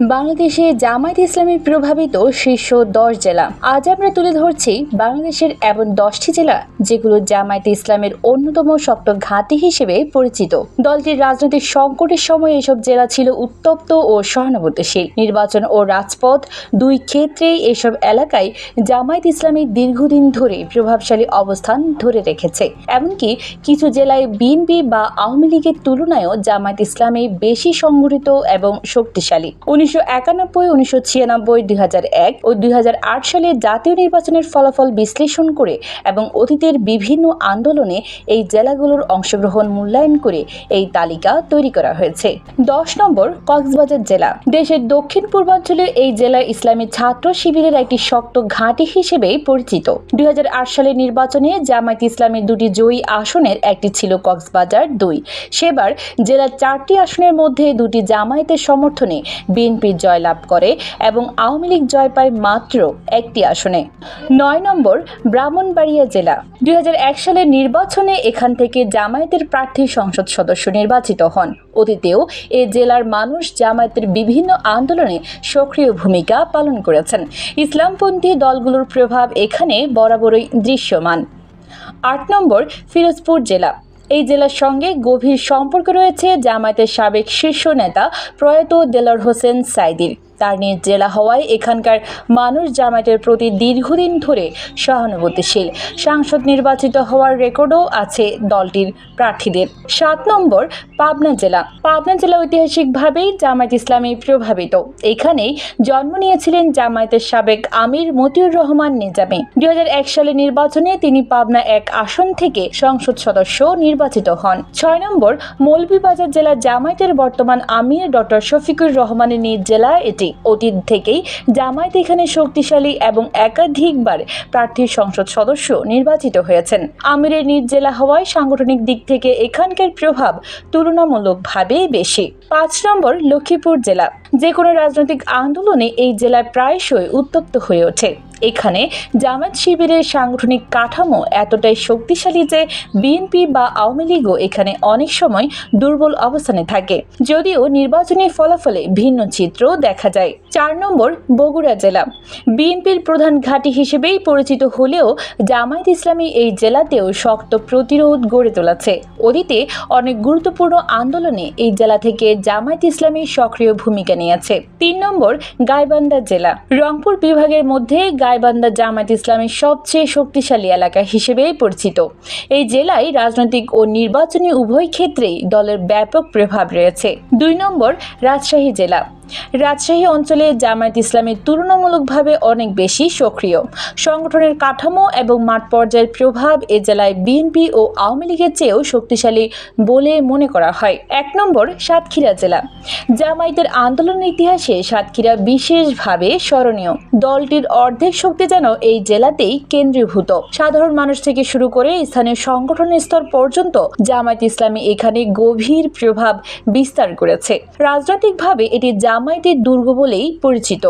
বাংলাদেশে জামায়াত ইসলামী প্রভাবিত শীর্ষ দশ জেলা। আজ আমরা তুলে ধরছি বাংলাদেশের এমন দশটি জেলা যেগুলো জামায়াত ইসলামের অন্যতম শক্ত ঘাঁটি হিসেবে পরিচিত। দলটির রাজনৈতিক সংকটের সময় এসব জেলা ছিল উত্তপ্ত ও সহানুভূতিশীল। নির্বাচন ও রাজপথ দুই ক্ষেত্রেই এসব এলাকায় জামায়াত ইসলামী দীর্ঘদিন ধরে প্রভাবশালী অবস্থান ধরে রেখেছে। এমনকি কিছু জেলায় বিএনপি বা আওয়ামী লীগের তুলনায়ও জামায়াত ইসলামী বেশি সংগঠিত এবং শক্তিশালী। উনিশশো একানব্বই, উনিশশো ছিয়ানব্বই, দুই এক ও দুই হাজার আট সালে জাতীয় নির্বাচনের ফলাফল বিশ্লেষণ করে এবং অতীতের বিভিন্ন আন্দোলনে এই জেলাগুলোর অংশগ্রহণ মূল্যায়ন করে এই তালিকা তৈরি করা হয়েছে। দশ নম্বর, কক্সবাজার জেলা। দেশের দক্ষিণ পূর্বাঞ্চলে এই জেলা ইসলামী ছাত্র শিবিরের একটি শক্ত ঘাঁটি হিসেবে পরিচিত। দুই হাজার আট সালের নির্বাচনে জামায়াত ইসলামের দুটি জয়ী আসনের একটি ছিল কক্সবাজার দুই। সেবার জেলার চারটি আসনের মধ্যে দুটি জামায়াতের সমর্থনে বিএনপি জয়লাভ করে এবং আওয়ামী লীগ জয় পায় মাত্র একটি আসনে। নয় নম্বর, ব্রাহ্মণবাড়িয়া জেলা। দুই হাজার এক সালের নির্বাচনে এখান থেকে জামায়াতের প্রার্থী সংসদ সদস্য নির্বাচিত হন। অতীতেও এ জেলার মানুষ জামায়াতের বিভিন্ন আন্দোলনে সক্রিয় ভূমিকা পালন করেছেন। ইসলামপন্থী দলগুলোর প্রভাব এখানে বরাবরই দৃশ্যমান। আট নম্বর, ফিরোজপুর জেলা। এই জেলার সঙ্গে গভীর সম্পর্ক রয়েছে জামায়াতের সাবেক শীর্ষ নেতা প্রয়াত দেলার হোসেন সাইদির। তার নিজ জেলা হওয়ায় এখানকার মানুষ জামায়াতের প্রতি দীর্ঘদিন ধরে সহানুভূতিশীল। সাংসদ নির্বাচিত হওয়ার রেকর্ডও আছে দলটির প্রার্থীদের। সাত নম্বর, পাবনা জেলা। পাবনা জেলা ঐতিহাসিকভাবেই জামায়াত ইসলামী প্রভাবিত। এখানেই জন্ম নিয়েছিলেন জামায়াতের সাবেক আমির মতিউর রহমান নিজামী। দুই সালে নির্বাচনে তিনি পাবনা এক আসন থেকে সংসদ সদস্য নির্বাচিত হন। ছয় নম্বর, মৌলভীবাজার জেলা জামায়াতের বর্তমান আমির ডক্টর শফিকুর রহমানের নিজ জেলা এটি। অতীত থেকেই জামায়াত এখানে শক্তিশালী এবং একাধিকবার প্রার্থীর সংসদ সদস্য নির্বাচিত হয়েছেন। আমিরের নিজ জেলা হওয়ায় সাংগঠনিক দিক থেকে এখানকার প্রভাব তুলনামূলকভাবে বেশি। পাঁচ নম্বর, লক্ষ্মীপুর জেলা। যে কোনো রাজনৈতিক আন্দোলনে এই জেলায় প্রায়শই উত্তপ্ত হয়ে ওঠে। এখানে জামায়াত শিবিরের সাংগঠনিক কাঠামো এতটাই শক্তিশালী যে বিএনপি বা আওয়ামী লীগও এখানে অনেক সময় দুর্বল অবস্থানে থাকে। যদিও নির্বাচনী ফলাফলে ভিন্ন চিত্র দেখা যায়। চার নম্বর, বগুড়া জেলা। বিএনপির প্রধান ঘাঁটি হিসেবেই পরিচিত হলেও জামায়াত ইসলামী এই জেলাতেও শক্ত প্রতিরোধ গড়ে তোলাছে। অতীতে অনেক গুরুত্বপূর্ণ আন্দোলনে এই জেলা থেকে জামায়াত ইসলামী সক্রিয় ভূমিকা নিয়েছে। তিন নম্বর, গাইবান্ধা জেলা। রংপুর বিভাগের মধ্যে গাইবান্ধা জামায়াত ইসলামের সবচেয়ে শক্তিশালী এলাকা হিসেবেই পরিচিত। এই জেলায় রাজনৈতিক ও নির্বাচনী উভয় ক্ষেত্রেই দলের ব্যাপক প্রভাব রয়েছে। দুই নম্বর রাজশাহী জেলা। রাজশাহী অঞ্চলে জামায়াত ইসলামী তুলনামূলকভাবে অনেক বেশি সক্রিয়। সংগঠনের কাঠামো এবং মাঠ পর্যায়ের প্রভাব এ জেলায় বিএনপি ও আওয়ামী লীগের চেয়েও শক্তিশালী বলে মনে করা হয়। এক নম্বর, সাতক্ষীরা জেলা। জামায়াতের আন্দোলনের ইতিহাসে সাতক্ষীরা বিশেষভাবে স্মরণীয়। দলটির অর্ধেক শক্তি যেন এই জেলাতেই কেন্দ্রীভূত। সাধারণ মানুষ থেকে শুরু করে স্থানীয় সংগঠন স্তর পর্যন্ত জামায়াত ইসলামী এখানে গভীর প্রভাব বিস্তার করেছে। রাজনৈতিকভাবে এটি জামায়াতের দুর্গ বলেই পরিচিত।